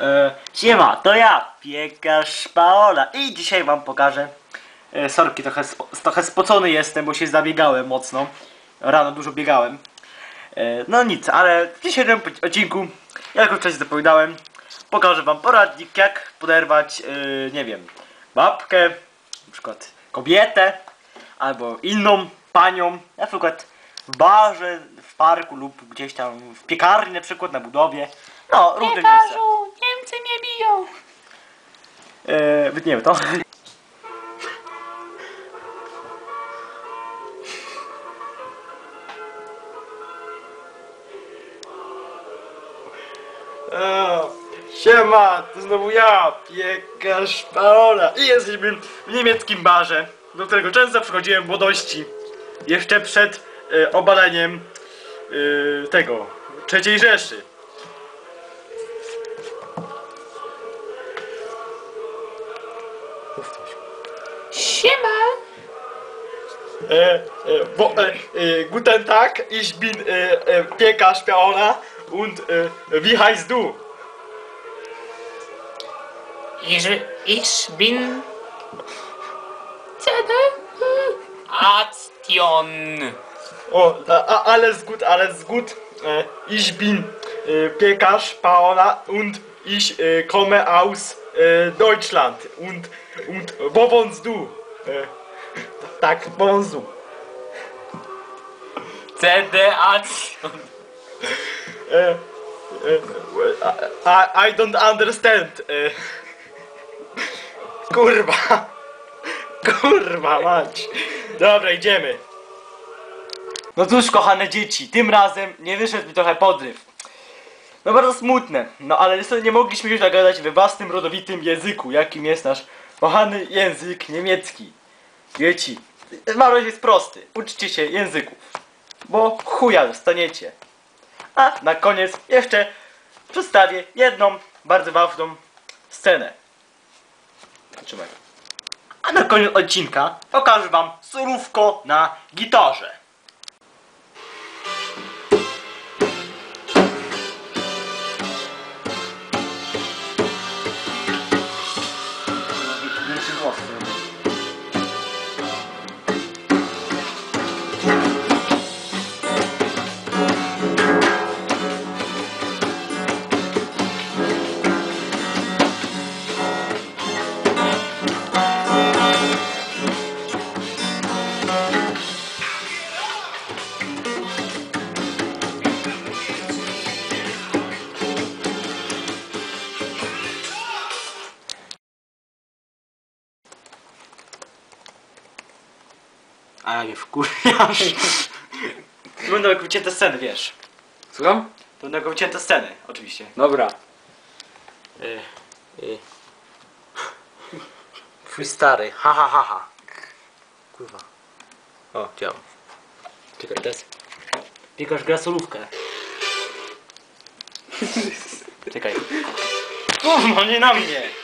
E, siema, to ja, piekarz Paola i dzisiaj wam pokażę e, Sorki, trochę, spo, trochę spocony jestem, bo się zabiegałem mocno. Rano dużo biegałem. E, No nic, ale w dzisiejszym odcinku, jak już wcześniej zapowiadałem Pokażę wam poradnik, jak poderwać, e, nie wiem, babkę Na przykład kobietę Albo inną panią Na przykład w barze, w parku lub gdzieś tam w piekarni na przykład, na budowie. No, różne miejsca Niemcy mnie biją. Eee, wytniemy to. Eee, Siema, to znowu ja, piekarz Paola i jesteśmy w niemieckim barze, do którego często przychodziłem w młodości, jeszcze przed e, obaleniem e, tego, trzeciej Rzeszy. Mów coś. Siema. E, e, wo, e, guten Tag, ich bin Piekarz Paola und e, wie heißt du? Ich, ich bin. Aktion. O, a, a, alles gut, alles gut. Ich bin Piekarz Paola und ich komme aus e, Deutschland. Und, und wo wohnst du? E, tak, wo wohnst du? CD Aktion. E, e, I, I don't understand. E, kurwa. Kurwa mać. Dobra, idziemy. No cóż, kochane dzieci, tym razem nie wyszedł mi trochę podryw. No bardzo smutne, no ale niestety nie mogliśmy już nagadać we własnym rodowitym języku, jakim jest nasz kochany język niemiecki. Dzieci, zmarłość jest prosty, uczcie się języków, bo chuja dostaniecie. A na koniec jeszcze przedstawię jedną bardzo ważną scenę. Trzymaj. A na koniec odcinka pokażę wam surówko na gitarze. A ja mnie wkurwiasz. To będą jak wycięte sceny, wiesz. Słucham? To będą jak wycięte sceny, oczywiście. Dobra. Y, y. Twój stary, ha ha ha ha. Kurwa. O, działa. Czekaj, teraz. Pikasz gra solówkę. Czekaj. Kurwa, nie na mnie!